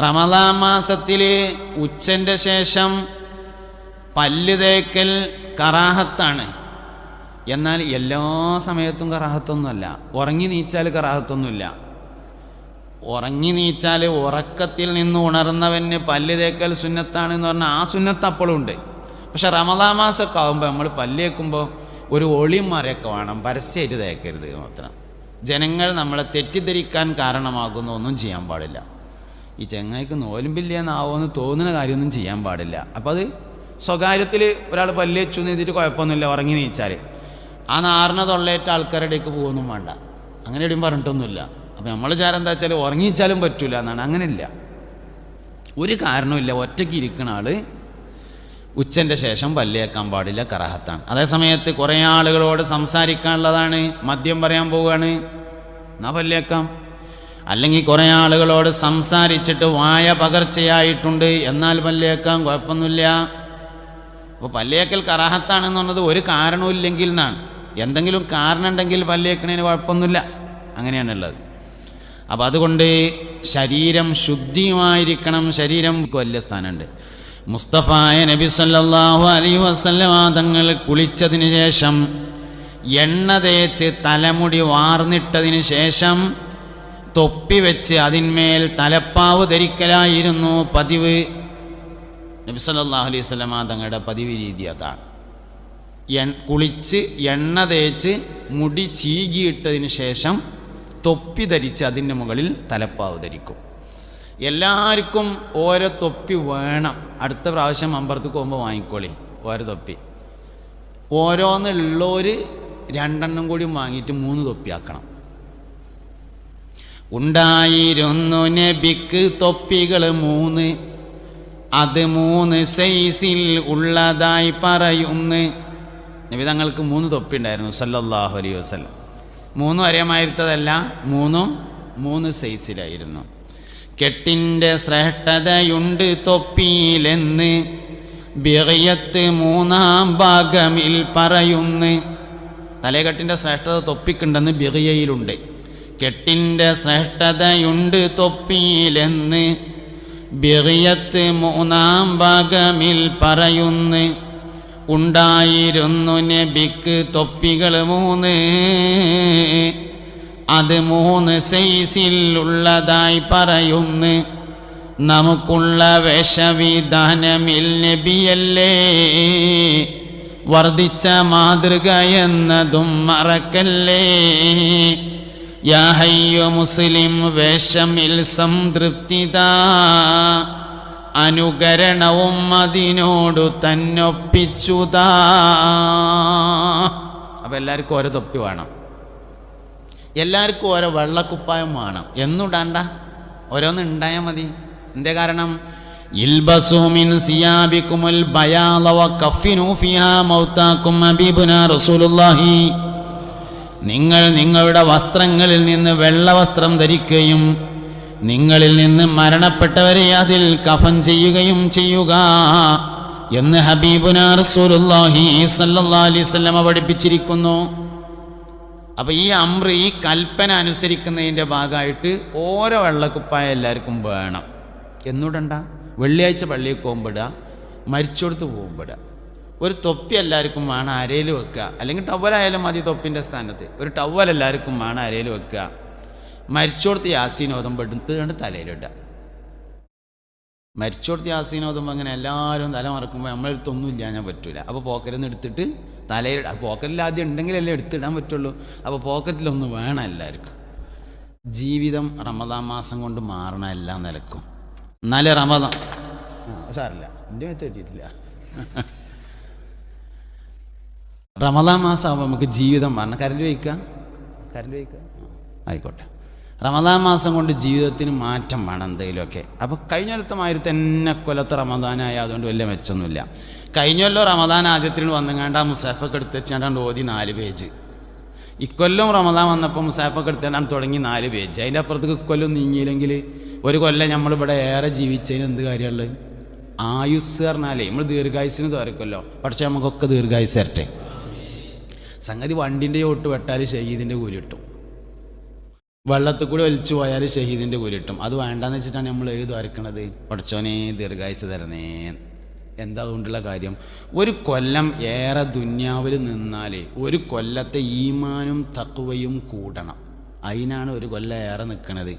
റമദാ മാസത്തിൽ ഉച്ചന്റെ ശേഷം പല്ല് തേക്കൽ കറാഹത്താണ്. എന്നാൽ എല്ലാ സമയത്തും കറാഹത്തൊന്നുമല്ല. ഉറങ്ങി നീച്ചാൽ കറാഹത്തൊന്നുമില്ല. ഉറങ്ങി നീച്ചാൽ ഉറക്കത്തിൽ നിന്ന് ഉണർന്നവന് പല്ല് തേക്കൽ സുന്നത്താണ് എന്ന് പറഞ്ഞാൽ ആ സുന്നത്ത് അപ്പോഴും ഉണ്ട്. പക്ഷെ റമദാ മാസമൊക്കെ ആകുമ്പോൾ നമ്മൾ പല്ല് തേക്കുമ്പോൾ ഒരു ഒളിമറയൊക്കെ വേണം. പരസ്യമായിട്ട് തേക്കരുത് മാത്രം. ജനങ്ങൾ നമ്മളെ തെറ്റിദ്ധരിക്കാൻ കാരണമാകുന്ന ഒന്നും ചെയ്യാൻ പാടില്ല. ഈ ചെങ്ങായിക്ക് നോലുമ്പില്ലെന്നാവുമെന്ന് തോന്നുന്ന കാര്യമൊന്നും ചെയ്യാൻ പാടില്ല. അപ്പോൾ അത് സ്വകാര്യത്തിൽ ഒരാൾ പല്ല് വെച്ചു എഴുതിയിട്ട് കുഴപ്പമൊന്നുമില്ല ഉറങ്ങി നീച്ചാൽ ആ നാറിന തൊള്ളയേറ്റ ആൾക്കാരുടെ അടുക്ക് പോകുന്നു വേണ്ട. അങ്ങനെ എവിടെയും പറഞ്ഞിട്ടൊന്നുമില്ല. അപ്പോൾ നമ്മൾ വിചാരം എന്താ വെച്ചാൽ ഉറങ്ങിച്ചാലും പറ്റില്ല എന്നാണ്. അങ്ങനെയില്ല. ഒരു കാരണമില്ല ഒറ്റയ്ക്ക് ഇരിക്കുന്ന ആൾ ഉച്ചന്റെ ശേഷം പല്ലേക്കാൻ പാടില്ല കറഹത്താണ്. അതേ സമയത്ത് കുറേ ആളുകളോട് സംസാരിക്കാനുള്ളതാണ് മദ്യം പറയാൻ പോവുകയാണ്. എന്നാ പല്ലേക്കാം അല്ലെങ്കിൽ കുറേ ആളുകളോട് സംസാരിച്ചിട്ട് വായ പകർച്ചയായിട്ടുണ്ട്. എന്നാൽ പല്ലേക്കാൻ കുഴപ്പമൊന്നുമില്ല. അപ്പോൾ പല്ലേക്കൽ കറാഹത്താണെന്ന് പറഞ്ഞത് ഒരു കാരണമില്ലെങ്കിൽ എന്നാണ്. എന്തെങ്കിലും കാരണം ഉണ്ടെങ്കിൽ കുഴപ്പമൊന്നുമില്ല. അങ്ങനെയാണുള്ളത്. അപ്പം അതുകൊണ്ട് ശരീരം ശുദ്ധിയുമായിരിക്കണം. ശരീരം വലിയ സ്ഥാനമുണ്ട്. മുസ്തഫായ നബി സല്ലാഹു അലൈഹി വസല്ലമ തങ്ങൾ കുളിച്ചതിന് ശേഷം എണ്ണ തേച്ച് തലമുടി വാർന്നിട്ടതിന് ശേഷം തൊപ്പി വെച്ച് അതിന്മേൽ തലപ്പാവ് ധരിക്കലായിരുന്നു പതിവ്. നബി സല്ലല്ലാഹു അലൈഹി തങ്ങളുടെ പതിവ് രീതി അതാണ്. എൺ കുളിച്ച് എണ്ണ തേച്ച് മുടി ചീകിയിട്ടതിന് ശേഷം തൊപ്പി ധരിച്ച് അതിന്റെ മുകളിൽ തലപ്പാവ് ധരിക്കും. എല്ലാവർക്കും ഓരോ തൊപ്പി വേണം. അടുത്ത പ്രാവശ്യം അമ്പലത്തിൽ പോകുമ്പോൾ വാങ്ങിക്കോളി ഓരോ തൊപ്പി. ഓരോന്നുള്ളവർ രണ്ടെണ്ണം കൂടി വാങ്ങിയിട്ട് മൂന്ന് തൊപ്പിയാക്കണം ഉണ്ടായിരുന്നു നബിക്ക് തൊപ്പികൾ മൂന്ന്. അത് മൂന്ന് സൈസിൽ ഉള്ളതായി പറയുന്നു. നബി തങ്ങൾക്ക് മൂന്ന് തൊപ്പി ഉണ്ടായിരുന്നു സല്ലല്ലാഹു അലൈഹി വസല്ലം. മൂന്നും അറിയാമായിരുത്തതല്ല മൂന്നും മൂന്ന് സൈസിലായിരുന്നു. കെട്ടിന്റെ ശ്രേഷ്ഠതയുണ്ട് തൊപ്പിയിലെന്ന് ബിറയത്ത് മൂന്നാം ഭാഗമിൽ പറയുന്നു. തലകെട്ടിന്റെ ശ്രേഷ്ഠത തൊപ്പിക്കുണ്ടെന്ന് ബിറിയയിലുണ്ട് കെട്ടിന്റെ ശ്രേഷ്ഠതയുണ്ട് തൊപ്പിയിലെന്ന് ബിറിയത്ത് മൂന്നാം ഭാഗമിൽ പറയുന്നു. ഉണ്ടായിരുന്നു നബിക്ക് തൊപ്പികൾ മൂന്ന്. അത് മൂന്ന് സൈസിൽ ഉള്ളതായി പറയുന്നു. നമുക്കുള്ള വേഷവിധാനമിൽ നബിയല്ലേ? വർദ്ധിച്ച മാതൃക എന്നതും മറക്കല്ലേ? യാ ഹയ്യോ മുസ്ലിം വേഷമിൽ സംതൃപ്തിത. അനുകരണവും അതിനോടു തന്നൊപ്പിച്ചുതാ. അപ്പം എല്ലാവർക്കും ഓരോ തൊപ്പി വേണം. എല്ലാവർക്കും ഓരോ വെള്ളക്കുപ്പായം വേണം. എന്നുടാണ്ട. ഓരോന്ന് ഉണ്ടായാൽ മതി. എന്തേ കാരണം? ഇൽബസൂമിൻ സിയാബിക്കുമുൽ ബയാലവ കഫിനൂഫിയ ഫിഹാ മൗതാക്കും ഹബീബുനാ റസൂലുള്ളാഹി. നിങ്ങൾ നിങ്ങളുടെ വസ്ത്രങ്ങളിൽ നിന്ന് വെള്ളവസ്ത്രം ധരിക്കുകയും നിങ്ങളിൽ നിന്ന് മരണപ്പെട്ടവരെ അതിൽ കഫൻ ചെയ്യുകയും ചെയ്യുക എന്ന് ഹബീബുന വസല്ലമ പഠിപ്പിച്ചിരിക്കുന്നു. അപ്പോൾ ഈ അമ്ര ഈ കൽപ്പന അനുസരിക്കുന്നതിന്റെ ഭാഗമായിട്ട് ഓരോ വെള്ളക്കുപ്പായ എല്ലാവർക്കും വേണം. എന്നൂടണ്ട വെള്ളിയാഴ്ച പള്ളിയിൽ പോകുമ്പോടുക മരിച്ചെടുത്ത് പോകുമ്പോടുക ഒരു തൊപ്പി എല്ലാവർക്കും വേണം അരയിൽ വെക്കുക. അല്ലെങ്കിൽ ടവലായാലും മതി തൊപ്പിന്റെ സ്ഥാനത്ത്. ഒരു ടവൽ എല്ലാവർക്കും വേണം അരയിൽ വെക്കുക. മരിച്ചോടത്ത് യാസീനോദം കണ്ട് തലയിലിടുക മരിച്ചോടത്ത് യാസീനോദം അങ്ങനെ എല്ലാവരും തല മറക്കുമ്പോൾ നമ്മളെടുത്തൊന്നും ഇല്ല ഞാൻ പറ്റൂല. അപ്പോൾ പോക്കറ്റിൽ എടുത്തിട്ട് തലയിൽ പോക്കറ്റിൽ ആദ്യം ഉണ്ടെങ്കിലല്ലേ എടുത്തിടാൻ പറ്റുള്ളൂ. അപ്പോൾ പോക്കറ്റിലൊന്ന് വേണം എല്ലാവർക്കും. ജീവിതം റമദാൻ മാസം കൊണ്ട് മാറണ എല്ലാം നിലക്കും. എന്നാലേ റമദാൻ സാറില്ല എന്റെ മേത്ത് കിട്ടിയിട്ടില്ല. റമദാൻ മാസം ആകുമ്പോൾ നമുക്ക് ജീവിതം മാറണം. കരണ്ട് വയ്ക്കാം കരണ്ട് വയ്ക്കാം ആയിക്കോട്ടെ. റമദാൻ മാസം കൊണ്ട് ജീവിതത്തിന് മാറ്റം വേണം എന്തെങ്കിലുമൊക്കെ. അപ്പോൾ കഴിഞ്ഞ കൊല്ലത്തെ മാതിരി തന്നെ കൊല്ലത്ത് റമദാനായ അതുകൊണ്ട് വലിയ മെച്ചൊന്നുമില്ല കഴിഞ്ഞ കൊല്ലം റമദാൻ ആദ്യത്തിന് വന്നുങ്ങാണ്ട് ആ മുസാഫൊക്കെ എടുത്ത് വെച്ചാണ്ട് ഓതി നാല് പേജ്. ഇക്കൊല്ലം റമദാൻ വന്നപ്പോൾ മുസാഫൊക്കെ എടുത്തേണ്ടാണ് തുടങ്ങി നാല് പേജ്. അതിന്റെ അപ്പുറത്തേക്ക് ഇക്കൊല്ലം നീങ്ങിയില്ലെങ്കിൽ ഒരു കൊല്ലം നമ്മളിവിടെ ഏറെ ജീവിച്ചതിന് എന്ത് കാര്യമുള്ളത്? ആയുസ് പറഞ്ഞാലേ നമ്മൾ ദീർഘായുസിന് തോരക്കുമല്ലോ പക്ഷേ നമുക്കൊക്കെ ദീർഘായുസ് തരട്ടെ സംഗതി വണ്ടിന്റെ ചോട്ട് വെട്ടാൽ ഷഹീദിന്റെ കൂലി കിട്ടും. വെള്ളത്തിൽ കൂടി വലിച്ചു പോയാൽ ഷഹീദിന്റെ കൂലി കിട്ടും. അത് വേണ്ടാന്ന് വെച്ചിട്ടാണ് നമ്മൾ ഏത് വരക്കണത്. പഠിച്ചോനെ ദീർഘായുസ് തരണേ. എന്താ അതുകൊണ്ടുള്ള കാര്യം? ഒരു കൊല്ലം ഏറെ ദുന്യാവിൽ നിന്നാൽ ഒരു കൊല്ലത്തെ ഈമാനും തക്കുവയും കൂടണം. അതിനാണ് ഒരു കൊല്ലം ഏറെ നിൽക്കുന്നത്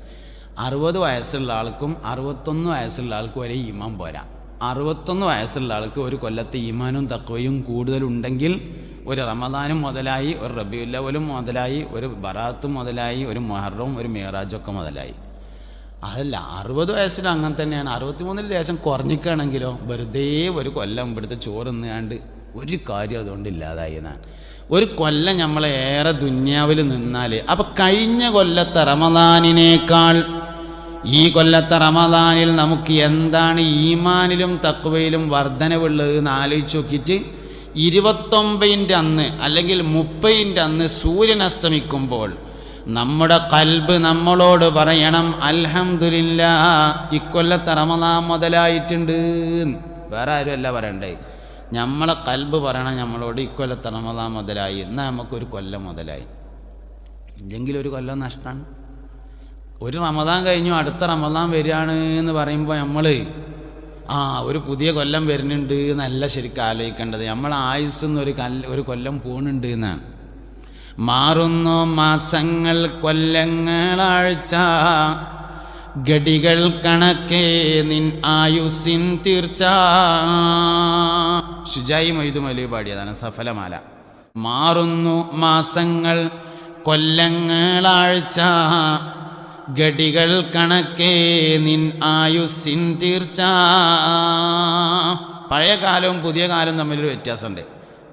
അറുപത് വയസ്സുള്ള ആൾക്കും അറുപത്തൊന്ന് വയസ്സുള്ള ആൾക്കും ഒരേ ഈമാൻ പോരാ. അറുപത്തൊന്ന് വയസ്സുള്ള ആൾക്ക് ഒരു കൊല്ലത്തെ ഈമാനും തക്കവയും കൂടുതലുണ്ടെങ്കിൽ ഒരു റമദാനും മുതലായി ഒരു റബിയുല്ലവലും മുതലായി ഒരു ബറാത്തും മുതലായി ഒരു മൊഹറും ഒരു മേറാജൊക്കെ മുതലായി. അതല്ല അറുപത് വയസ്സിൽ അങ്ങനെ തന്നെയാണ്. അറുപത്തിമൂന്നിൽ ലേശം കുറഞ്ഞിക്കുകയാണെങ്കിലോ വെറുതെ ഒരു കൊല്ലം ഇവിടുത്തെ ചോറ് നിന്നാണ്ട് ഒരു കാര്യം അതുകൊണ്ട് ഇല്ലാതായി എന്നാണ്. ഒരു കൊല്ലം നമ്മളെ ഏറെ ദുന്യാവിൽ നിന്നാൽ അപ്പം കഴിഞ്ഞ കൊല്ലത്തെ റമദാനിനേക്കാൾ ഈ കൊല്ലത്തെ റമദാനിൽ നമുക്ക് എന്താണ് ഈമാനിലും തക്വയിലും വർധനവുള്ളത് എന്ന് ആലോചിച്ച് നോക്കിയിട്ട് ഇരുപത്തൊമ്പതിന്റെ അന്ന് അല്ലെങ്കിൽ മുപ്പതിന്റെ അന്ന് സൂര്യൻ അസ്തമിക്കുമ്പോൾ നമ്മുടെ കൽബ് നമ്മളോട് പറയണം അൽഹമില്ല ഇക്കൊല്ലത്തെ റമദാൻ മുതലായിട്ടുണ്ട്. വേറെ ആരുമല്ല പറയണ്ടേ. നമ്മളെ കൽബ് പറയണം നമ്മളോട് ഇക്കൊല്ലത്തെ റമദാൻ മുതലായി. എന്നാൽ നമുക്കൊരു കൊല്ലം മുതലായി. ഇല്ലെങ്കിൽ ഒരു കൊല്ലം നഷ്ടമാണ്. ഒരു റമദാൻ കഴിഞ്ഞു അടുത്ത റമദാൻ വരികയാണ് എന്ന് പറയുമ്പോൾ നമ്മൾ ആ ഒരു പുതിയ കൊല്ലം വരുന്നുണ്ട് എന്നല്ല ശരിക്കും ആലോചിക്കേണ്ടത്. നമ്മൾ ആയുസ് ഒരു കല്ല് ഒരു കൊല്ലം പോണുണ്ട് എന്നാണ്. മാറുന്നു മാസങ്ങൾ കൊല്ലങ്ങളാഴ്ച. ഗടികൾ കണക്കേ നിൻ ആയുസിൻ തീർച്ച. ഷുജായി മൊയ്തു മൊലി പാടിയതാണ്. സഫലമാല. മാറുന്നു മാസങ്ങൾ കൊല്ലങ്ങളാഴ്ച. ഗടികൾ കണക്കേ നിൻ ആയുസ്സിൻ തീർച്ച. പഴയ കാലവും പുതിയ കാലവും തമ്മിലൊരു വ്യത്യാസമുണ്ട്.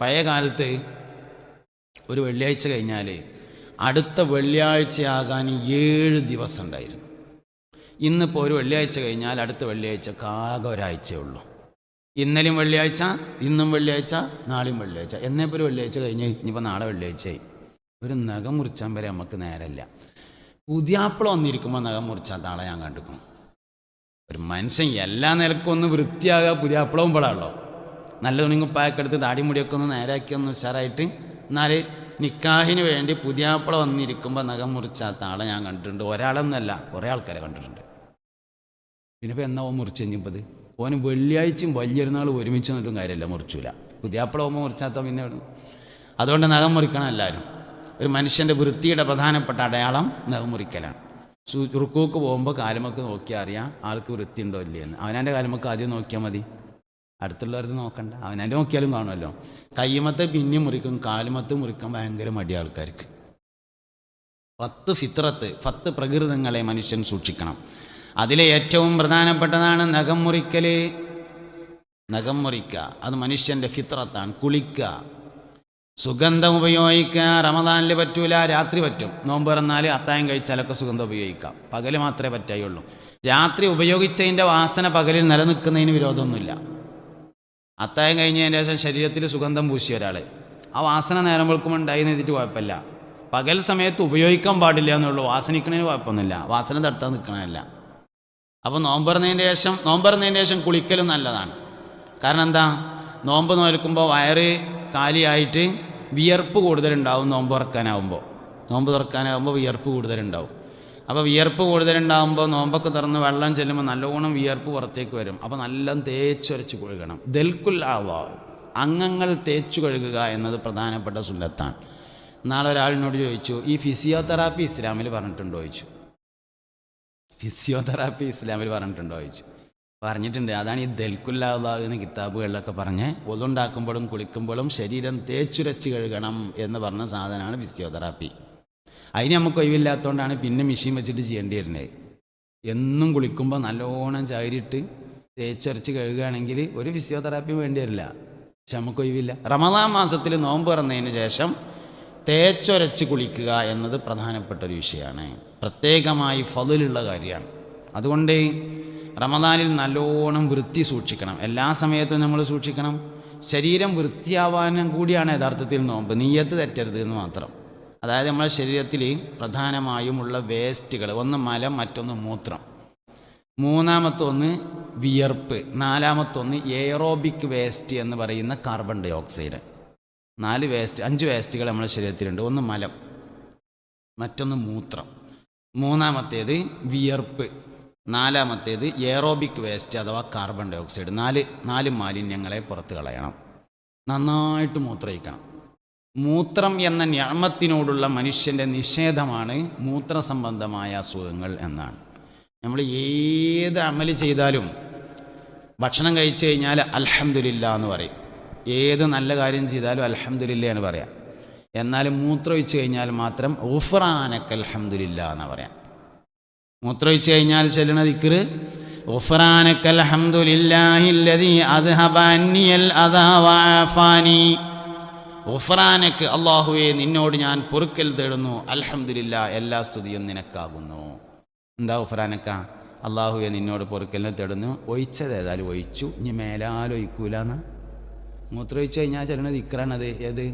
പഴയ കാലത്ത് ഒരു വെള്ളിയാഴ്ച കഴിഞ്ഞാൽ അടുത്ത വെള്ളിയാഴ്ചയാകാൻ ഏഴ് ദിവസം ഉണ്ടായിരുന്നു ഇന്നിപ്പോൾ ഒരു വെള്ളിയാഴ്ച കഴിഞ്ഞാൽ അടുത്ത വെള്ളിയാഴ്ച കാകെ ഒരാഴ്ചയേ ഉള്ളൂ. ഇന്നലെയും വെള്ളിയാഴ്ച ഇന്നും വെള്ളിയാഴ്ച നാളെയും വെള്ളിയാഴ്ച. എന്നേപ്പോൾ ഒരു വെള്ളിയാഴ്ച കഴിഞ്ഞ് ഇനിയിപ്പോൾ നാളെ വെള്ളിയാഴ്ചയായി. ഒരു നഖം മുറിച്ചാൻ വരെ നമുക്ക് നേരമില്ല. പുതിയാപ്പിള വന്നിരിക്കുമ്പോൾ നഖം മുറിച്ച താളെ ഞാൻ കണ്ടിരിക്കും ഒരു മനുഷ്യൻ എല്ലാ നിലക്കും ഒന്ന് വൃത്തിയാകുക പുതിയാപ്പിളവും പോലാണല്ലോ നല്ല തുണിങ്ങുപ്പായൊക്കെ എടുത്ത് താടിമുടിയൊക്കെ ഒന്ന് നേരാക്കി ഒന്ന് ഉഷാറായിട്ട് എന്നാൽ നിക്കാഹിന് വേണ്ടി പുതിയാപ്പിള വന്നിരിക്കുമ്പോൾ നഖം മുറിച്ച താളെ ഞാൻ കണ്ടിട്ടുണ്ട്. ഒരാളെന്നല്ല കുറേ ആൾക്കാരെ കണ്ടിട്ടുണ്ട്. പിന്നെ ഇപ്പോൾ എന്നാ ഓൻ മുറിച്ച് കഴിഞ്ഞപ്പോൾ ഓന് വെള്ളിയാഴ്ചയും വലിയൊരുന്നാൾ ഒരുമിച്ച് നിന്നിട്ടും കാര്യമില്ല മുറിച്ചില്ല പുതിയാപ്പിള പോകുമ്പോൾ മുറിച്ചാത്ത പിന്നെ അതുകൊണ്ട് നഖം മുറിക്കണം എല്ലാവരും. ഒരു മനുഷ്യന്റെ വൃത്തിയുടെ പ്രധാനപ്പെട്ട അടയാളം നഖം മുറിക്കലാണ് സു റുക്കൂക്ക് പോകുമ്പോൾ കാലുമൊക്കെ നോക്കിയാൽ അറിയാം ആൾക്ക് വൃത്തി ഉണ്ടോ ഇല്ലയെന്ന്. അവനാന്റെ കാലുമൊക്കെ ആദ്യം നോക്കിയാൽ മതി. അടുത്തുള്ളവരത് നോക്കണ്ട. അവനാന്റെ നോക്കിയാലും കാണുമല്ലോ. കയ്യുമത്തെ പിന്നെയും മുറിക്കും കാലുമത്ത് മുറിക്കാൻ ഭയങ്കര മടി ആൾക്കാർക്ക്. പത്ത് ഫിത്രത്ത് പത്ത് പ്രകൃതങ്ങളെ മനുഷ്യൻ സൂക്ഷിക്കണം. അതിലെ ഏറ്റവും പ്രധാനപ്പെട്ടതാണ് നഖം മുറിക്കൽ നഖം മുറിക്കുക അത് മനുഷ്യന്റെ ഫിത്രത്താണ്. കുളിക്കുക സുഗന്ധം ഉപയോഗിക്കാൻ റമദാനിൽ പറ്റൂല രാത്രി പറ്റും. നോമ്പ് തുറന്നാൽ അത്തായം കഴിച്ചാലൊക്കെ സുഗന്ധം ഉപയോഗിക്കാം. പകൽ മാത്രമേ പറ്റായുള്ളൂ. രാത്രി ഉപയോഗിച്ചതിന്റെ വാസന പകലിൽ നിലനിൽക്കുന്നതിന് വിരോധമൊന്നുമില്ല. അത്തായം കഴിഞ്ഞതിന് ശേഷം ശരീരത്തിൽ സുഗന്ധം പൂശിയ ഒരാൾ ആ വാസന നേരം വെളുക്കുമ്പോൾ ഉണ്ടായി എഴുതിയിട്ട് കുഴപ്പമില്ല. പകൽ സമയത്ത് ഉപയോഗിക്കാൻ പാടില്ല എന്നുള്ളൂ. വാസനിക്കണതിന് കുഴപ്പമൊന്നുമില്ല. വാസന തടുത്താൻ നിൽക്കണമല്ല അപ്പോൾ നോമ്പറുന്നതിന്റെ ശേഷം നോമ്പറുന്നതിന്റെ ശേഷം കുളിക്കലും നല്ലതാണ്. കാരണം എന്താ? നോമ്പ് നോൽക്കുമ്പോൾ വയറ് കാലിയായിട്ട് വിയർപ്പ് കൂടുതലുണ്ടാവും നോമ്പ് തുറക്കാനാവുമ്പോൾ നോമ്പ് തുറക്കാനാവുമ്പോൾ വിയർപ്പ് കൂടുതലുണ്ടാവും. അപ്പോൾ വിയർപ്പ് കൂടുതലുണ്ടാകുമ്പോൾ നോമ്പൊക്കെ തുറന്ന് വെള്ളം ചെല്ലുമ്പോൾ നല്ലോണം വിയർപ്പ് പുറത്തേക്ക് വരും. അപ്പോൾ നല്ല തേച്ചൊരച്ച് കഴുകണം. ദൽക്കുൽ ആവാ അംഗങ്ങൾ തേച്ചു കഴുകുക എന്നത് പ്രധാനപ്പെട്ട സുന്നത്താണ്. നാളെ ഒരാളിനോട് ചോദിച്ചു ഈ ഫിസിയോതെറാപ്പി ഇസ്ലാമിൽ പറഞ്ഞിട്ടുണ്ടോ? ചോദിച്ചു. ഫിസിയോതെറാപ്പി ഇസ്ലാമിൽ പറഞ്ഞിട്ടുണ്ടോ? ചോദിച്ചു. പറഞ്ഞിട്ടുണ്ട്. അതാണ് ഈ ദൽക്കുല്ലാതാവ് എന്ന കിതാബുകളിലൊക്കെ പറഞ്ഞ് ഒതുണ്ടാക്കുമ്പോഴും കുളിക്കുമ്പോഴും ശരീരം തേച്ചുരച്ച് കഴുകണം എന്ന് പറഞ്ഞ സാധനമാണ് ഫിസിയോതെറാപ്പി. അതിന് നമുക്ക് ഒഴിവില്ലാത്തതുകൊണ്ടാണ് പിന്നെ മെഷീൻ വെച്ചിട്ട് ചെയ്യേണ്ടി വരുന്നത് എന്നും കുളിക്കുമ്പോൾ നല്ലോണം ചാരിയിട്ട് തേച്ചുരച്ച് കഴുകുകയാണെങ്കിൽ ഒരു ഫിസിയോതെറാപ്പി വേണ്ടി വരില്ല. പക്ഷെ നമുക്ക് ഒഴിവില്ല. റമദാൻ മാസത്തിൽ നോമ്പ് തുറന്നതിന് ശേഷം തേച്ചൊരച്ച് കുളിക്കുക എന്നത് പ്രധാനപ്പെട്ട ഒരു വിഷയമാണ്. പ്രത്യേകമായി ഫതിലുള്ള കാര്യമാണ്. അതുകൊണ്ട് റമദാനിൽ നല്ലോണം വൃത്തി സൂക്ഷിക്കണം. എല്ലാ സമയത്തും നമ്മൾ സൂക്ഷിക്കണം. ശരീരം വൃത്തിയാവാനും കൂടിയാണ് യഥാർത്ഥത്തിൽ നോമ്പ്. നീയത്ത് തെറ്റരുത് എന്ന് മാത്രം. അതായത് നമ്മുടെ ശരീരത്തിൽ പ്രധാനമായും ഉള്ള വേസ്റ്റുകൾ ഒന്ന് മലം മറ്റൊന്ന് മൂത്രം. മൂന്നാമത്തൊന്ന് വിയർപ്പ്. നാലാമത്തൊന്ന് എയറോബിക് വേസ്റ്റ് എന്ന് പറയുന്ന കാർബൺ ഡൈ ഓക്സൈഡ് നാല് വേസ്റ്റ് അഞ്ച് വേസ്റ്റുകൾ നമ്മുടെ ശരീരത്തിലുണ്ട്. ഒന്ന് മലം മറ്റൊന്ന് മൂത്രം. മൂന്നാമത്തേത് വിയർപ്പ്. നാലാമത്തേത് എയറോബിക് വേസ്റ്റ് അഥവാ കാർബൺ ഡൈ ഓക്സൈഡ് നാല് നാല് മാലിന്യങ്ങളെ പുറത്ത് കളയണം. നന്നായിട്ട് മൂത്രയിക്കണം മൂത്രം എന്ന ഞാമത്തിനോടുള്ള മനുഷ്യന്റെ നിഷേധമാണ് മൂത്രസംബന്ധമായ അസുഖങ്ങൾ എന്നാണ്. നമ്മൾ ഏത് അമൽ ചെയ്താലും ഭക്ഷണം കഴിച്ചു കഴിഞ്ഞാൽ അലഹമില്ല എന്ന് പറയും. ഏത് നല്ല കാര്യം ചെയ്താലും അലഹമില്ല എന്ന് പറയാം. എന്നാൽ ഒഴിച്ചു കഴിഞ്ഞാൽ മാത്രം ഊഫ്രാനക്ക് അലഹമില്ല എന്ന് പറയാം. മൂത്രമൊഴിച്ച് കഴിഞ്ഞാൽ ചെല്ലണ ദിക്കറ് ഉഫ്രാനക്ക് അള്ളാഹുവെ നിന്നോട് ഞാൻ പൊറുക്കൽ തേടുന്നു. അലഹമില്ല എല്ലാ സ്തുതിയും നിനക്കാകുന്നു. എന്താ ഉഫ്രാനക്ക അള്ളാഹുവെ നിന്നോട് പൊറുക്കലിനെ തേടുന്നു. ഒഴിച്ചത് ഏതായാലും ഒഴിച്ചു. ഇനി മേലാലൊഴിക്കൂലെന്ന് മൂത്രം ഒഴിച്ചു കഴിഞ്ഞാൽ ചെല്ലണ ദിക്കറാണത് ഏത്?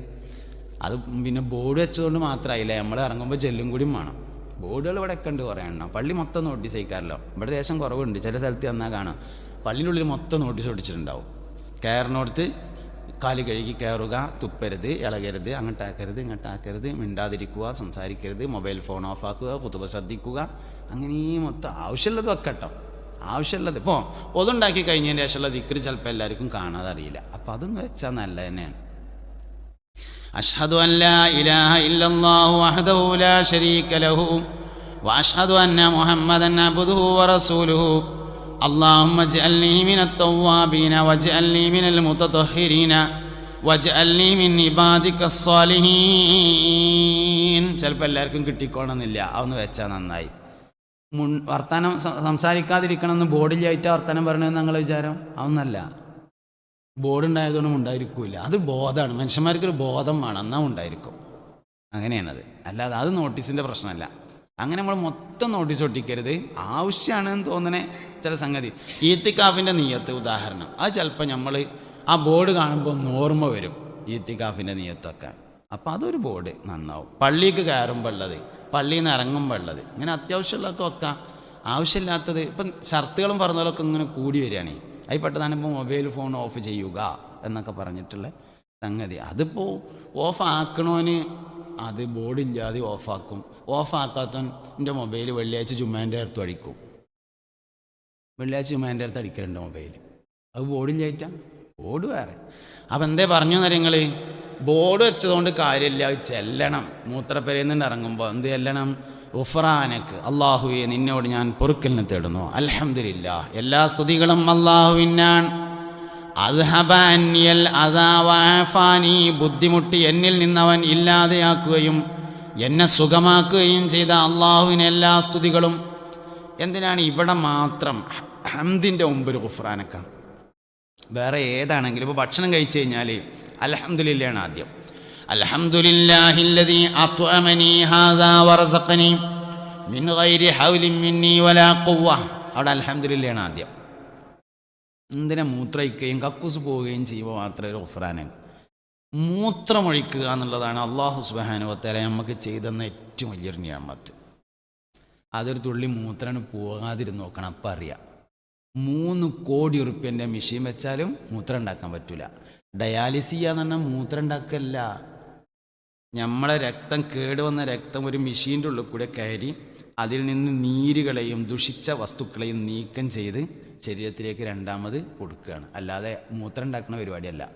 അത് പിന്നെ ബോർഡ് വെച്ചതുകൊണ്ട് മാത്രമായില്ല നമ്മൾ ഇറങ്ങുമ്പോൾ ചെല്ലും കൂടിയും വേണം. ബോർഡുകൾ ഇവിടെ ഒക്കെ ഉണ്ട് കുറേ എണ്ണം. പള്ളി മൊത്തം നോട്ടീസ് അയക്കാമല്ലോ ഇവിടെ ലേശം കുറവുണ്ട്. ചില സ്ഥലത്ത് വന്നാൽ കാണാം. പള്ളിന്റെ ഉള്ളിൽ മൊത്തം നോട്ടീസ് ഒടിച്ചിട്ടുണ്ടാവും. കയറിനോടത്ത് കാൽ കഴുകി കയറുക തുപ്പരുത് ഇളകരുത് അങ്ങോട്ടാക്കരുത് ഇങ്ങോട്ടാക്കരുത് മിണ്ടാതിരിക്കുക സംസാരിക്കരുത് മൊബൈൽ ഫോൺ ഓഫാക്കുക കുത്തുബ ശ്രദ്ധിക്കുക. അങ്ങനെ മൊത്തം ആവശ്യമുള്ളത് വെക്കട്ടോ ആവശ്യമുള്ളത്. ഇപ്പോൾ ഒതുണ്ടാക്കി കഴിഞ്ഞതിന് ശേഷമുള്ള ദിക്കറി ചിലപ്പോൾ എല്ലാവർക്കും കാണാതെ അറിയില്ല. അപ്പോൾ അതൊന്ന് വെച്ചാൽ നല്ല തന്നെയാണ്. അഷ്ഹദു അല്ലാ ഇലാഹ ഇല്ലല്ലാഹു വഹ്ദഹു ലാ ശരീക ലഹു വഅഷ്ഹദു അന്ന മുഹമ്മദൻ അബ്ദുഹു വറസൂലുഹു اللهم اجعلني من التوابين واجعلني من المتطهرين واجعلني من عبادك الصالحين ചിലപ്പോൾ എല്ലാവർക്കും കിട്ടിക്കോണമെന്നില്ല അതൊന്ന് വെച്ചാൽ നന്നായി. മുൻ വർത്തമാനം സംസാരിക്കാതിരിക്കണം എന്ന് ബോർഡിലായിട്ട് വർത്തമാനം പറഞ്ഞതെന്ന് ഞങ്ങൾ വിചാരം? അതൊന്നല്ല. ബോർഡ് ഉണ്ടായതുകൊണ്ടും ഉണ്ടായിരിക്കില്ല അത് ബോധമാണ്. മനുഷ്യന്മാർക്കൊരു ബോധം വേണം. എന്നാൽ ഉണ്ടായിരിക്കും. അങ്ങനെയാണത്. അല്ലാതെ അത് നോട്ടീസിന്റെ പ്രശ്നമല്ല. അങ്ങനെ നമ്മൾ മൊത്തം നോട്ടീസ് ഒട്ടിക്കരുത്. ആവശ്യമാണെന്ന് തോന്നണേ ചില സംഗതി. ഈത്തിക്കാഫിന്റെ നീയത്ത് ഉദാഹരണം. അത് ചിലപ്പോൾ നമ്മൾ ആ ബോർഡ് കാണുമ്പോൾ ഓർമ്മ വരും. ഈത്തിക്കാഫിന്റെ നീയത്തൊക്കെ. അപ്പോൾ അതൊരു ബോർഡ് നന്നാവും. പള്ളിക്ക് കയറുമ്പോൾ ഉള്ളത് പള്ളിയിൽ നിന്ന് ഇറങ്ങുമ്പോൾ ഉള്ളത് ഇങ്ങനെ അത്യാവശ്യമുള്ളതൊക്കെ വെക്കാം. ആവശ്യമില്ലാത്തത് ഇപ്പം ഷർത്തുകളും പറഞ്ഞതൊക്കെ ഇങ്ങനെ കൂടി വരികയാണ്. അതിൽ പെട്ടതാണ് ഇപ്പോൾ മൊബൈൽ ഫോൺ ഓഫ് ചെയ്യുക എന്നൊക്കെ പറഞ്ഞിട്ടുള്ള സംഗതി. അതിപ്പോൾ ഓഫാക്കണോന് അത് ബോർഡില്ലാതെ ഓഫാക്കും. ഓഫാക്കാത്തവൻ എന്റെ മൊബൈൽ വെള്ളിയാഴ്ച ചുമ്മാന്റെ അടുത്ത് അടിക്കും. വെള്ളിയാഴ്ച ചുമ്മാന്റെ അടുത്ത് അടിക്കലുണ്ട് മൊബൈൽ അത് ബോർഡില്ലായിട്ടാ? ബോർഡ് വേറെ. അപ്പം എന്തേ പറഞ്ഞു നിങ്ങൾ ബോർഡ് വെച്ചതുകൊണ്ട് കാര്യമില്ല ചെല്ലണം. മൂത്രപ്പെരയിൽ നിന്ന് ഇറങ്ങുമ്പോൾ എന്ത് ചെല്ലണം? ഉഫ്രാനക്ക് അള്ളാഹുവെ നിന്നോട് ഞാൻ പൊറുക്കലിന് തേടുന്നു. അലഹമില്ല എല്ലാ സ്തുതികളും അള്ളാഹുവിനാണ് അദ്ഹബാന്യൽ ബുദ്ധിമുട്ടി എന്നിൽ നിന്നവൻ ഇല്ലാതെയാക്കുകയും എന്നെ സുഖമാക്കുകയും ചെയ്ത അള്ളാഹുവിന് എല്ലാ സ്തുതികളും. എന്തിനാണ് ഇവിടെ മാത്രം ഹംദിന്റെ മുമ്പ് ഒരു ഖുഫ്രാനക്ക വേറെ ഏതാണെങ്കിലും ഇപ്പോൾ ഭക്ഷണം കഴിച്ചു കഴിഞ്ഞാൽ അലഹമുല്ലയാണ് ആദ്യം. അൽഹംദുലില്ലാഹില്ലദീ അത്അമനി ഹാദാ വറസഖനി മിൻ ഗൈരി ഹൗലിൻ മിന്നി വലാ ഖുവ്വ. അവിടെ അൽഹംദുലില്ലയാണ് ആദ്യം. എന്തിനാ മൂത്രയിക്കുകയും കക്കൂസ് പോവുകയും ചെയ്യുമ്പോൾ മാത്രമേ ഒരു ഒഫ്രാന് മൂത്രമൊഴിക്കുക എന്നുള്ളതാണ് അള്ളാഹു സുബാനുവത്തേരെ നമുക്ക് ചെയ്തെന്ന ഏറ്റവും വലിയൊരു ഞാമത്ത് അതൊരു തുള്ളി മൂത്രന് പോകാതിരുന്ന് നോക്കണം അപ്പം അറിയാം. മൂന്ന് കോടി ഉറുപ്പ്യന്റെ മെഷീൻ വെച്ചാലും മൂത്രം ഉണ്ടാക്കാൻ പറ്റില്ല ഡയാലിസ് ചെയ്യാന്ന് പറഞ്ഞാൽ മൂത്രം ഉണ്ടാക്കല്ല. നമ്മളെ രക്തം കേടുവന്ന രക്തം ഒരു മെഷീന്റെ ഉള്ളിൽ കൂടെ കയറി അതിൽ നിന്ന് നീരുകളെയും ദുഷിച്ച വസ്തുക്കളെയും നീക്കം ചെയ്ത് ശരീരത്തിലേക്ക് രണ്ടാമത് കൊടുക്കുകയാണ്. അല്ലാതെ മൂത്രം ഉണ്ടാക്കുന്ന പരിപാടിയല്ല.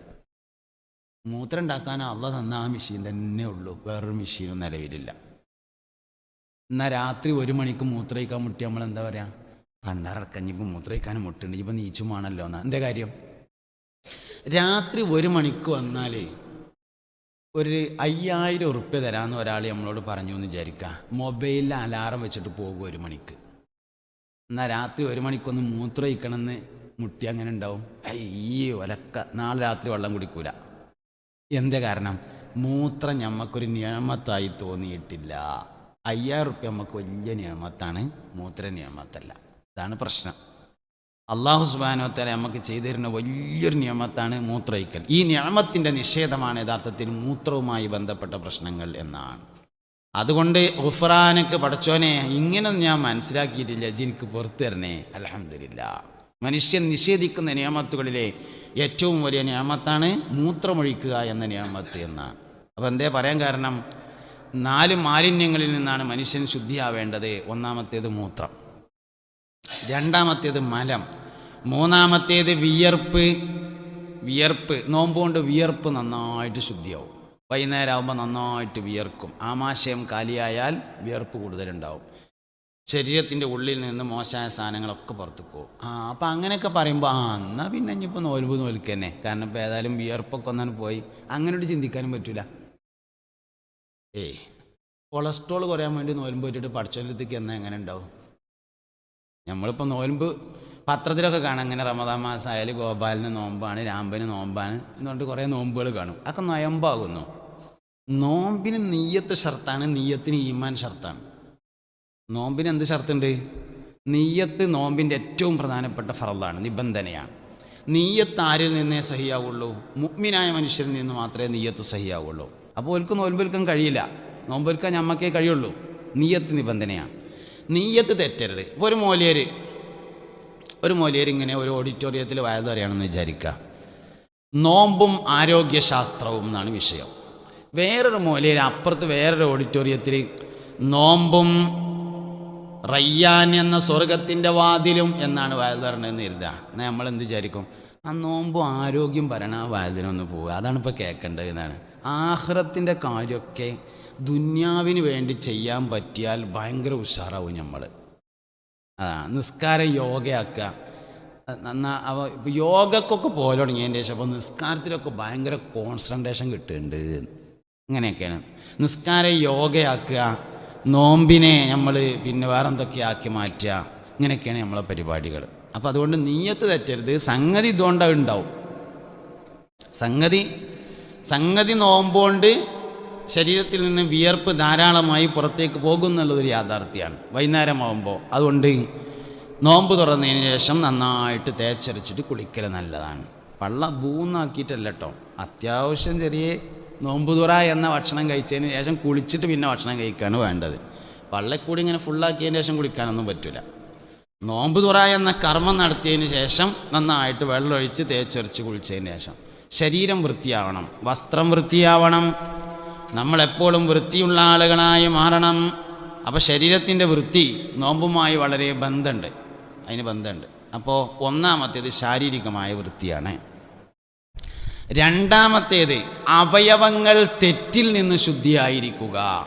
മൂത്രം ഉണ്ടാക്കാൻ അവ തന്ന ആ മെഷീൻ തന്നെ ഉള്ളൂ. വേറൊരു മെഷീനും നിലവിലില്ല. എന്നാൽ രാത്രി ഒരു മണിക്ക് മൂത്രയിക്കാൻ മുട്ടി നമ്മൾ എന്താ പറയുക പണ്ടാറക്കഞ്ഞിപ്പോൾ മൂത്രയിക്കാൻ മുട്ടുണ്ട്. ഇപ്പം നീച്ചുമാണല്ലോ എന്നാ. എന്താ കാര്യം? രാത്രി ഒരു മണിക്ക് വന്നാൽ ഒരു അയ്യായിരം ഉറുപ്പ്യ തരാമെന്ന് ഒരാൾ നമ്മളോട് പറഞ്ഞു എന്ന് വിചാരിക്കുക മൊബൈലിൽ അലാറം വെച്ചിട്ട് പോകും ഒരു മണിക്ക്. എന്നാൽ രാത്രി ഒരു മണിക്കൊന്ന് മൂത്ര മൂത്രമൊഴിക്കണമെന്ന് മുട്ടി അങ്ങനെ ഉണ്ടാവും. ഈ ഒലക്ക. നാളെ രാത്രി വെള്ളം കുടിക്കൂല. എന്താ കാരണം? മൂത്രം ഞമ്മക്കൊരു നിയമത്തായി തോന്നിയിട്ടില്ല. അയ്യായിരം ഉറുപ്പ്യ നമുക്ക് വലിയ നിയമത്താണ്. മൂത്ര നിയമത്തല്ല ഇതാണ് പ്രശ്നം. അള്ളാഹു സുബാനോത്തല നമുക്ക് ചെയ്തു തരുന്ന വലിയൊരു നിയമത്താണ് മൂത്രയിക്കൽ. ഈ നിയമത്തിന്റെ നിഷേധമാണ് യഥാർത്ഥത്തിൽ മൂത്രവുമായി ബന്ധപ്പെട്ട പ്രശ്നങ്ങൾ എന്നാണ്. അതുകൊണ്ട് ഉഫ്രാനക്ക് പഠിച്ചോനെ ഇങ്ങനൊന്നും ഞാൻ മനസ്സിലാക്കിയിട്ടില്ല ജിനിക്ക് പുറത്തു തരണേ. അലഹമില്ല മനുഷ്യൻ നിഷേധിക്കുന്ന നിയമത്തുകളിലെ ഏറ്റവും വലിയ നിയമത്താണ് മൂത്രമൊഴിക്കുക എന്ന നിയമത്ത് എന്നാണ്. അപ്പോൾ എന്തേ പറയാൻ കാരണം? നാല് മാലിന്യങ്ങളിൽ നിന്നാണ് മനുഷ്യൻ ശുദ്ധിയാവേണ്ടത്. ഒന്നാമത്തേത് മൂത്രം. രണ്ടാമത്തേത് മലം. മൂന്നാമത്തേത് വിയർപ്പ്. വിയർപ്പ് നോമ്പ് കൊണ്ട് വിയർപ്പ് നന്നായിട്ട് ശുദ്ധിയാവും. വൈകുന്നേരം ആകുമ്പോൾ നന്നായിട്ട് വിയർക്കും. ആമാശയം കാലിയായാൽ വിയർപ്പ് കൂടുതലുണ്ടാവും. ശരീരത്തിന്റെ ഉള്ളിൽ നിന്ന് മോശമായ സാധനങ്ങളൊക്കെ പുറത്തു പോകും. ആ അപ്പം അങ്ങനെയൊക്കെ പറയുമ്പോൾ ആ എന്നാൽ പിന്നെ ഇനിയിപ്പോൾ നോൽവ് നോൽക്ക് തന്നെ. കാരണം ഇപ്പോൾ ഏതായാലും വിയർപ്പൊക്കെ ഒന്നാണ് പോയി. ഒരു ചിന്തിക്കാനും പറ്റില്ല ഏയ് കൊളസ്ട്രോൾ കുറയാൻ വേണ്ടി നോൽമ്പ് പറ്റിയിട്ട് പഠിച്ചോലത്തേക്ക് എന്നാൽ എങ്ങനെ ഉണ്ടാവും? നമ്മളിപ്പോൾ നോൽമ്പ് പത്രത്തിലൊക്കെ കാണാം. അങ്ങനെ റമദാൻ മാസം ആയാലും ഗോപാലിന് നോമ്പാണ് രാമ്പന് നോമ്പാണ് എന്നുകൊണ്ട് കുറേ നോമ്പുകൾ കാണും. അതൊക്കെ നൊയമ്പാകുന്നു. നോമ്പിന് നീയത്ത് ഷർത്താണ് നീയത്തിന് ഈമാൻ ഷർത്താണ്. നോമ്പിന് എന്ത് ഷർത്തുണ്ട്? നീയത്ത് നോമ്പിന്റെ ഏറ്റവും പ്രധാനപ്പെട്ട ഫറലാണ് നിബന്ധനയാണ്. നീയത്ത് ആരിൽ നിന്നേ സഹിയാവുള്ളൂ? മുഗ്മിനായ മനുഷ്യരിൽ നിന്ന് മാത്രമേ നീയത്ത് സഹിയാവുള്ളൂ. അപ്പോൾ ഓൽക്ക് നോൽമ്പൊരുക്കാൻ കഴിയില്ല. നോമ്പൊരുക്കാൻ നമ്മക്കേ കഴിയുള്ളൂ. നീയത്ത് നിബന്ധനയാണ്. നീയത്ത് തെറ്റരുത്. ഇപ്പോൾ ഒരു മോലിയർ ഒരു മോലിയർ ഇങ്ങനെ ഒരു ഓഡിറ്റോറിയത്തിൽ വയത് അറിയണമെന്ന് വിചാരിക്കുക. നോമ്പും ആരോഗ്യശാസ്ത്രവും എന്നാണ് വിഷയം. വേറൊരു മോലിയർ അപ്പുറത്ത് വേറൊരു ഓഡിറ്റോറിയത്തിൽ നോമ്പും റയ്യാൻ എന്ന സ്വർഗത്തിന്റെ വാതിലും എന്നാണ് വയലുതറണെന്ന് കരുതുക. എന്നാൽ നമ്മൾ എന്ത് വിചാരിക്കും? ആ നോമ്പും ആരോഗ്യം പറയണ ആ വാതിലൊന്ന് പോവുക. അതാണ് ഇപ്പോൾ കേൾക്കേണ്ടത് എന്നാണ്. ആഹ്റത്തിന്റെ കാര്യമൊക്കെ ദുന്യാവിന് വേണ്ടി ചെയ്യാൻ പറ്റിയാൽ ഭയങ്കര ഉഷാറാവും നമ്മൾ അതാണ് നിസ്കാരം യോഗയാക്കുക നന്നാ അവ ഇപ്പോൾ യോഗക്കൊക്കെ പോലെ തുടങ്ങിയതിന്റെ ശേഷം അപ്പോൾ നിസ്കാരത്തിലൊക്കെ ഭയങ്കര കോൺസെൻട്രേഷൻ കിട്ടുന്നുണ്ട് അങ്ങനെയൊക്കെയാണ് നിസ്കാരം യോഗയാക്കുക. നോമ്പിനെ നമ്മൾ പിന്നെ വേറെ എന്തൊക്കെ ആക്കി മാറ്റുക. ഇങ്ങനെയൊക്കെയാണ് നമ്മളെ പരിപാടികൾ. അപ്പോൾ അതുകൊണ്ട് നീയത്ത് തെറ്റരുത്. സംഗതി ഇതുകൊണ്ടാണ് ഉണ്ടാവും. സംഗതി സംഗതി നോമ്പുകൊണ്ട് ശരീരത്തിൽ നിന്ന് വിയർപ്പ് ധാരാളമായി പുറത്തേക്ക് പോകുന്നുള്ളതൊരു യാഥാർത്ഥ്യമാണ്. വൈകുന്നേരമാകുമ്പോൾ അതുകൊണ്ട് നോമ്പ് തുറന്നതിന് ശേഷം നന്നായിട്ട് തേച്ചരച്ചിട്ട് കുളിക്കൽ നല്ലതാണ്. പള്ള ബൂന്നാക്കിയിട്ടല്ല കേട്ടോ. അത്യാവശ്യം ചെറിയ നോമ്പ് തുറ എന്ന ഭക്ഷണം കഴിച്ചതിന് ശേഷം കുളിച്ചിട്ട് പിന്നെ ഭക്ഷണം കഴിക്കാണ് വേണ്ടത്. പള്ളക്കൂടി ഇങ്ങനെ ഫുള്ളാക്കിയതിന് ശേഷം കുളിക്കാനൊന്നും പറ്റില്ല നോമ്പ് തുറ എന്ന കർമ്മം നടത്തിയതിന് ശേഷം നന്നായിട്ട് വെള്ളമൊഴിച്ച് തേച്ചൊരച്ച് കുളിച്ചതിന് ശേഷം ശരീരം വൃത്തിയാവണം. വസ്ത്രം വൃത്തിയാവണം. നമ്മളെപ്പോഴും വൃത്തിയുള്ള ആളുകളായി മാറണം. അപ്പോൾ ശരീരത്തിന്റെ വൃത്തി നോമ്പുമായി വളരെ ബന്ധമുണ്ട് അതിന് ബന്ധമുണ്ട് അപ്പോൾ ഒന്നാമത്തേത് ശാരീരികമായ വൃത്തിയാണ്. രണ്ടാമത്തേത് അവയവങ്ങൾ തെറ്റിൽ നിന്ന് ശുദ്ധിയായിരിക്കുക.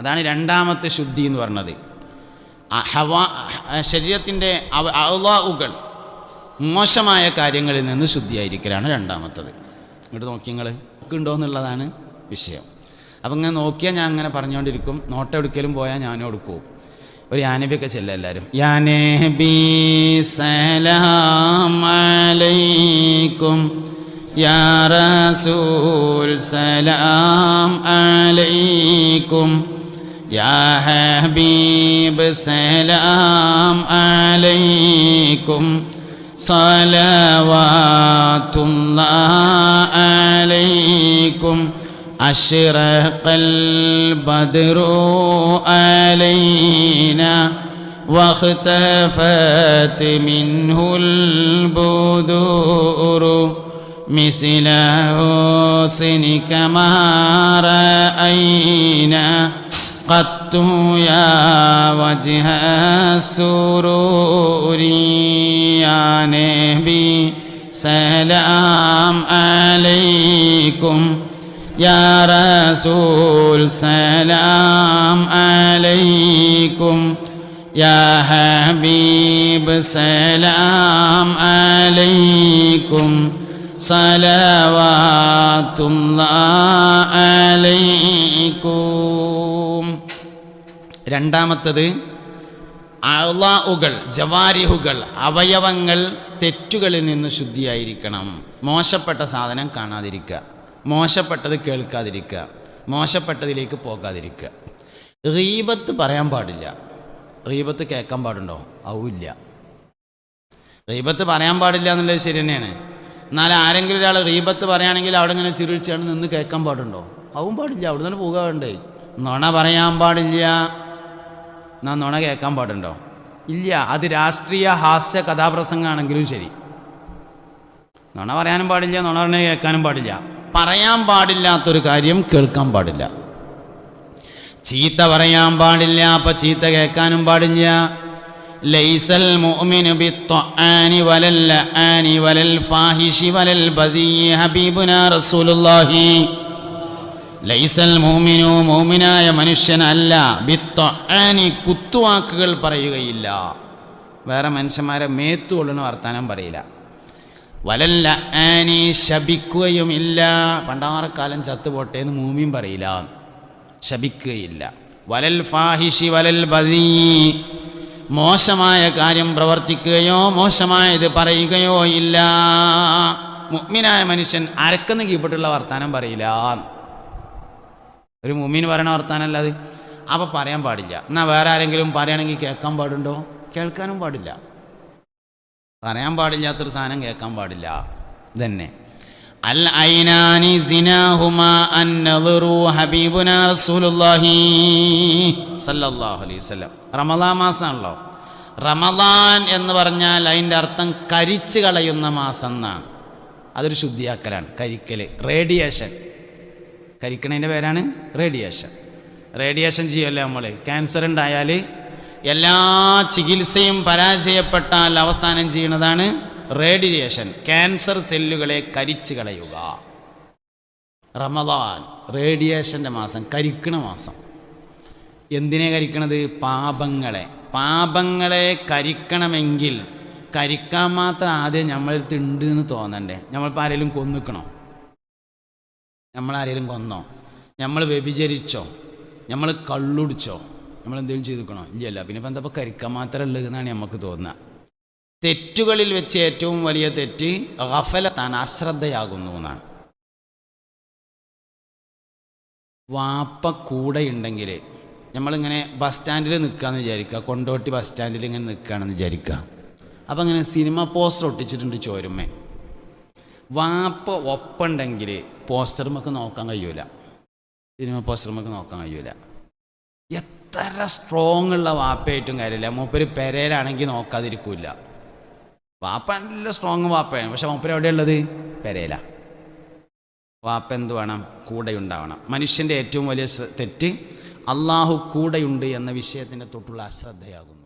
അതാണ് രണ്ടാമത്തെ ശുദ്ധി എന്ന് പറഞ്ഞത്. ഹവാ ശരീരത്തിന്റെ അവ മോശമായ കാര്യങ്ങളിൽ നിന്ന് ശുദ്ധിയായിരിക്കലാണ് രണ്ടാമത്തത്. ഇങ്ങോട്ട് നോക്കി നിങ്ങൾ ഉണ്ടോ എന്നുള്ളതാണ് വിഷയം. അപ്പം ഇങ്ങനെ നോക്കിയാൽ ഞാൻ അങ്ങനെ പറഞ്ഞുകൊണ്ടിരിക്കും നോട്ട് എടുക്കലും പോയാൽ ഞാനും എടുക്കും ഒരു യാനബിയൊക്കെ ചെല്ലുക എല്ലാവരും യാനബി സലാമലൈക്കും യാറസൂൽ സലാം അലൈക്കും യാഹബീബ് സലാം അലൈക്കും സലവാത്തുള്ള അലൈക്കും أشرق البدر علينا واختفت منه البدور مثل حسنك ما رأينا. قدت يا وجه السرور يا نبي سلام عليكم. يا رسول سلام عليكم يا حبيب سلام عليكم صلوات الله عليكم രണ്ടാമത്തത് അളാഉകൾ ജവാരിഹുകൾ അവയവങ്ങൾ തെറ്റുകളിൽ നിന്ന് ശുദ്ധിയായിരിക്കണം മോശപ്പെട്ട സാധനം കാണാതിരിക്കുക മോശപ്പെട്ടത് കേൾക്കാതിരിക്കുക മോശപ്പെട്ടതിലേക്ക് പോകാതിരിക്കുക. റീബത്ത് പറയാൻ പാടില്ല. റീബത്ത് കേൾക്കാൻ പാടുണ്ടോ? ആവില്ല റീബത്ത് പറയാൻ പാടില്ല എന്നുള്ളത് ശരി തന്നെയാണ്. എന്നാൽ ആരെങ്കിലും ഒരാൾ റീബത്ത് പറയുകയാണെങ്കിൽ അവിടെ ഇങ്ങനെ ചിരിച്ചാണ് നിന്ന് കേൾക്കാൻ പാടുണ്ടോ? ആവും പാടില്ല. അവിടെ നിന്ന് പോകാൻ വേണ്ടേ നുണ പറയാൻ പാടില്ല. എന്നാ നുണ കേൾക്കാൻ പാടുണ്ടോ? ഇല്ല. അത് രാഷ്ട്രീയ ഹാസ്യ കഥാപ്രസംഗമാണെങ്കിലും ശരി. നുണ പറയാനും പാടില്ല നുണ പറഞ്ഞ കേൾക്കാനും പാടില്ല. പറയാൻ പാടില്ലാത്തൊരു കാര്യം കേൾക്കാൻ പാടില്ല. ചീത്ത പറയാൻ പാടില്ല അപ്പൊ ചീത്ത കേൾക്കാനും പാടില്ല. ലൈസൽ മുഅ്മിനു ബിത്ത്ആനി വലൽ ഫാഹിഷി വലൽ ബദീ ഹബീബുനാ റസൂലുള്ളാഹി. ലൈസൽ മുഅ്മിനു മുഅ്മിനായ മനുഷ്യനല്ല ബിത്ത്ആനി കുത്തുവാക്കുകൾ പറയുകയില്ല. വേറെ മനുഷ്യന്മാരെ മേത്തുകൊള്ളുന്ന വർത്താനം പറയില്ല. വലല്ല ആനി ശപിക്കുകയുമില്ല. പണ്ടാറക്കാലം ചത്തുപോട്ടെ എന്ന് മൂമിയും പറയില്ല. ശപിക്കുകയില്ല. വലൽ ഫാഹിഷി വലൽ ബദീ. മോശമായ കാര്യം പ്രവർത്തിക്കുകയോ മോശമായത് പറയുകയോ ഇല്ല. മുഗ്മിനായ മനുഷ്യൻ അരക്കുന്ന കീപ്പെട്ടുള്ള വർത്താനം പറയില്ല. ഒരു മുമ്മീൻ പറയണ വർത്താനല്ല അത്. അപ്പോൾ പറയാൻ പാടില്ല. എന്നാൽ വേറെ ആരെങ്കിലും പറയുകയാണെങ്കിൽ കേൾക്കാൻ പാടുണ്ടോ? കേൾക്കാനും പാടില്ല. പറയാൻ പാടില്ലാത്തൊരു സാധനം കേൾക്കാൻ പാടില്ല. ഇതന്നെ. അൽ ഐനാനി സിനാഹുമ റസൂലുള്ളാഹി അലൈഹി വസല്ലം. റമദാൻ മാസമാണല്ലോ റമദാൻ എന്ന് പറഞ്ഞാൽ അതിന്റെ അർത്ഥം കരിച്ചു കളയുന്ന മാസം എന്നാണ് അതൊരു ശുദ്ധിയാക്കലാണ്. കരിക്കൽ റേഡിയേഷൻ. കരിക്കണതിന്റെ പേരാണ് റേഡിയേഷൻ. റേഡിയേഷൻ ചെയ്യുമല്ലോ നമ്മൾ ക്യാൻസർ ഉണ്ടായാൽ എല്ലാ ചികിത്സയും പരാജയപ്പെട്ടാൽ അവസാനം ചെയ്യുന്നതാണ് റേഡിയേഷൻ ക്യാൻസർ സെല്ലുകളെ കരിച്ചു കളയുക. റമദാൻ റേഡിയേഷന്റെ മാസം കരിക്കണ മാസം. എന്തിനെ കരിക്കണത്? പാപങ്ങളെ. പാപങ്ങളെ കരിക്കണമെങ്കിൽ കരിക്കാൻ മാത്രം ആദ്യം നമ്മൾ ഉണ്ട് എന്ന് തോന്നണ്ടേ. നമ്മളിപ്പോൾ ആരെങ്കിലും കൊന്നിക്കണോ? നമ്മളാരെങ്കിലും കൊന്നോ? നമ്മൾ വ്യഭിചരിച്ചോ? നമ്മൾ കള്ളുടിച്ചോ? നമ്മൾ എന്തെങ്കിലും ചെയ്തിക്കണോ? ഇല്ലല്ല പിന്നെ ഇപ്പം എന്താ കരിക്കാൻ മാത്രമേ ഉള്ളത് എന്നാണ് നമുക്ക് തോന്നുക തെറ്റുകളിൽ വെച്ച് ഏറ്റവും വലിയ തെറ്റ് ഗഫലത്താണ് അശ്രദ്ധയാകുന്നു എന്നാണ് വാപ്പ കൂടെ ഉണ്ടെങ്കിൽ നമ്മളിങ്ങനെ ബസ് സ്റ്റാൻഡിൽ നിൽക്കുകയെന്ന് വിചാരിക്കുക കൊണ്ടോട്ടി ബസ് സ്റ്റാൻഡിൽ ഇങ്ങനെ നിൽക്കുകയാണെന്ന് വിചാരിക്കുക അപ്പം ഇങ്ങനെ സിനിമ പോസ്റ്റർ ഒട്ടിച്ചിട്ടുണ്ട് ചോരുമ്മേ. വാപ്പ ഒപ്പുണ്ടെങ്കിൽ പോസ്റ്റർ നമുക്ക് നോക്കാൻ കഴിയൂല. സിനിമ പോസ്റ്റർ നമുക്ക് നോക്കാൻ കഴിയൂല. എത്ര സ്ട്രോങ് ഉള്ള വാപ്പയായിട്ടും കാര്യമില്ല. മൂപ്പര് പെരയിലാണെങ്കിൽ നോക്കാതിരിക്കൂല വാപ്പ നല്ല സ്ട്രോങ് വാപ്പയാണ്. പക്ഷെ മൂപ്പര് എവിടെയുള്ളത് പെരയില വാപ്പ എന്ത് വേണം? കൂടെ ഉണ്ടാവണം മനുഷ്യന്റെ ഏറ്റവും വലിയ തെറ്റ് അള്ളാഹു കൂടെയുണ്ട് എന്ന വിഷയത്തിന്റെ തൊട്ടുള്ള അശ്രദ്ധയാകുന്നു.